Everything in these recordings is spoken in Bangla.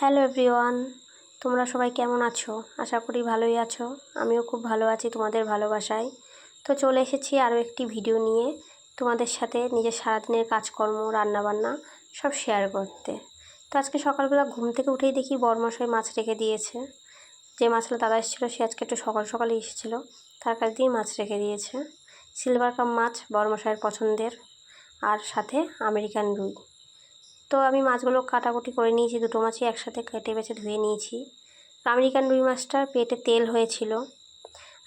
হ্যালো এভরিওয়ান তোমরা সবাই কেমন আছো? আশা করি ভালোই আছো। আমিও খুব ভালো আছি তোমাদের ভালোবাসায়। তো চলে এসেছি আরও একটি ভিডিও নিয়ে তোমাদের সাথে নিজের সারাদিনের কাজকর্ম, রান্নাবান্না সব শেয়ার করতে। তো আজকে সকালবেলা ঘুম থেকে উঠেই দেখি বরমশাই মাছ রেখে দিয়েছে। যে মাছটা দাদা এসেছিল, সে আজকে একটু সকাল সকালে এসেছিল। তার কাছ দিয়েই মাছ রেখে দিয়েছে। সিলভার কাপ মাছ বরমশাইয়ের পছন্দের। আর সাথে আমেরিকান রুই। তো আমি মাছগুলো কাটাকুটি করে নিয়েছি, দুটো মাছই একসাথে কেটে বেছে ধুয়ে নিয়েছি। আমেরিকান রুই মাছটার পেটে তেল হয়েছিল।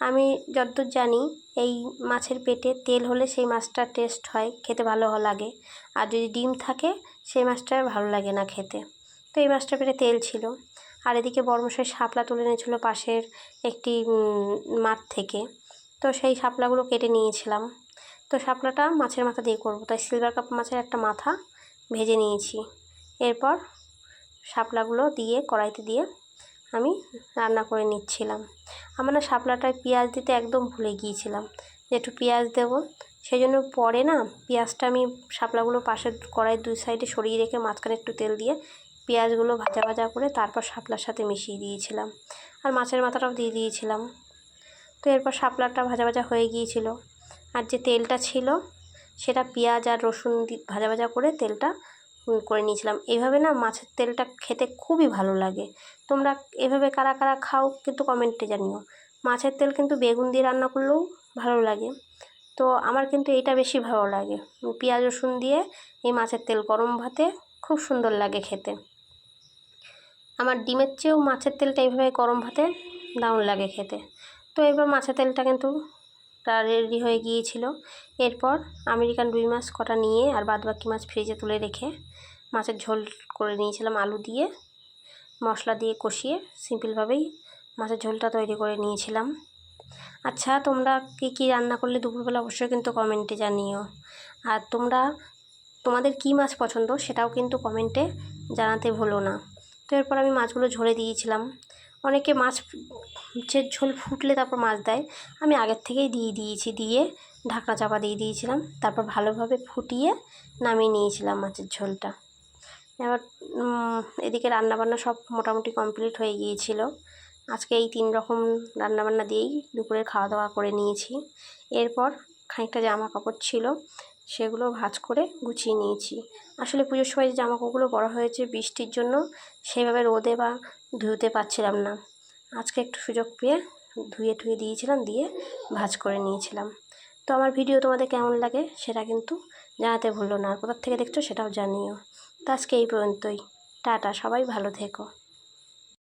আমি যতদূর জানি, এই মাছের পেটে তেল হলে সেই মাছটার টেস্ট হয়, খেতে ভালো লাগে। আর যদি ডিম থাকে, সেই মাছটা ভালো লাগে না খেতে। তো এই মাছটার পেটে তেল ছিল। আর এদিকে বর্মশাই শাপলা তুলে এনেছিলো পাশের একটি মাঠ থেকে। তো সেই শাপলাগুলো কেটে নিয়েছিলাম। তো শাপলাটা মাছের মাথা দিয়ে করব। তাই সিলভার কাপ মাছের একটা মাথা ভেজে নিয়েছি। এরপর শাপলাগুলো দিয়ে, কড়াইতে দিয়ে আমি রান্না করে নিচ্ছিলাম। আমার না শাপলাটায় পেঁয়াজ দিতে একদম ভুলে গিয়েছিলাম। যে একটু পেঁয়াজ দেবো সেই জন্য পরে না পেঁয়াজটা আমি শাপলাগুলো পাশে কড়াইয়ের দুই সাইডে সরিয়ে রেখে মাঝখানে একটু তেল দিয়ে পেঁয়াজগুলো ভাজা ভাজা করে তারপর শাপলার সাথে মিশিয়ে দিয়েছিলাম। আর মাছের মাথাটাও দিয়ে দিয়েছিলাম। তো এরপর শাপলাটা ভাজা ভাজা হয়ে গিয়েছিল। আর যে তেলটা ছিল, সেটা পেঁয়াজ আর রসুন ভাজা ভাজা করে তেলটা করে নিয়েছিলাম। এইভাবে না মাছের তেলটা খেতে খুবই ভালো লাগে। তোমরা এভাবে কারা কারা খাও কিন্তু কমেন্টে জানিও। মাছের তেল কিন্তু বেগুন দিয়ে রান্না করলেও ভালো লাগে। তো আমার কিন্তু এইটা বেশি ভালো লাগে। পেঁয়াজ, রসুন দিয়ে এই মাছের তেল গরম ভাতে খুব সুন্দর লাগে খেতে। আমার ডিমের চেয়েও মাছের তেলটা এইভাবে গরম ভাতে দারুণ লাগে খেতে। তো এবার মাছের তেলটা কিন্তু তা রেডি হয়ে গিয়েছিল। এরপর আমেরিকান রুই মাছ কটা নিয়ে আর বাদ বাকি মাছ ফ্রিজে তুলে রেখে মাছের ঝোল করে নিয়েছিলাম আলু দিয়ে, মশলা দিয়ে কষিয়ে সিম্পলভাবেই মাছের ঝোলটা তৈরি করে নিয়েছিলাম। আচ্ছা তোমরা কী কী রান্না করলে দুপুরবেলা অবশ্যই কিন্তু কমেন্টে জানিও। আর তোমরা, তোমাদের কী মাছ পছন্দ সেটাও কিন্তু কমেন্টে জানাতে ভুলো না। তো এরপর আমি মাছগুলো ঝরে দিয়েছিলাম। অনেকে মাছ যে ঝোল ফুটলে তারপর মাছ দেয়, আমি আগের থেকেই দিয়ে দিয়েছি, দিয়ে ঢাকনা চাপা দিয়ে দিয়েছিলাম, তারপর ভালোভাবে ফুটিয়ে নামিয়ে নিয়েছিলাম মাছের ঝোলটা। এবার এদিকে রান্নাবান্না সব মোটামুটি কমপ্লিট হয়ে গিয়েছিল। আজকে এই তিন রকম রান্নাবান্না দিয়েই দুপুরে খাওয়া দাওয়া করে নিয়েছি। এরপর খানিকটা জামা কাপড় ছিল সেগুলো ভাজ করে গুছিয়ে নিয়েছি। আসলে পুজোর সময় যে জামা কাপড়গুলো বড়ো হয়েছে বৃষ্টির জন্য, সেইভাবে রোদে বা ধুতে পারছিলাম না। আজকে একটু সুযোগ পেয়ে ধুয়ে ধুয়ে দিয়েছিলাম, দিয়ে ভাজ করে নিয়েছিলাম। তো আমার ভিডিও তোমাদের কেমন লাগে সেটা কিন্তু জানাতে ভুলো না। আর কোথার থেকে দেখছ সেটাও জানিও। তো আজকে এই পর্যন্তই। টাটা, সবাই ভালো থেকো।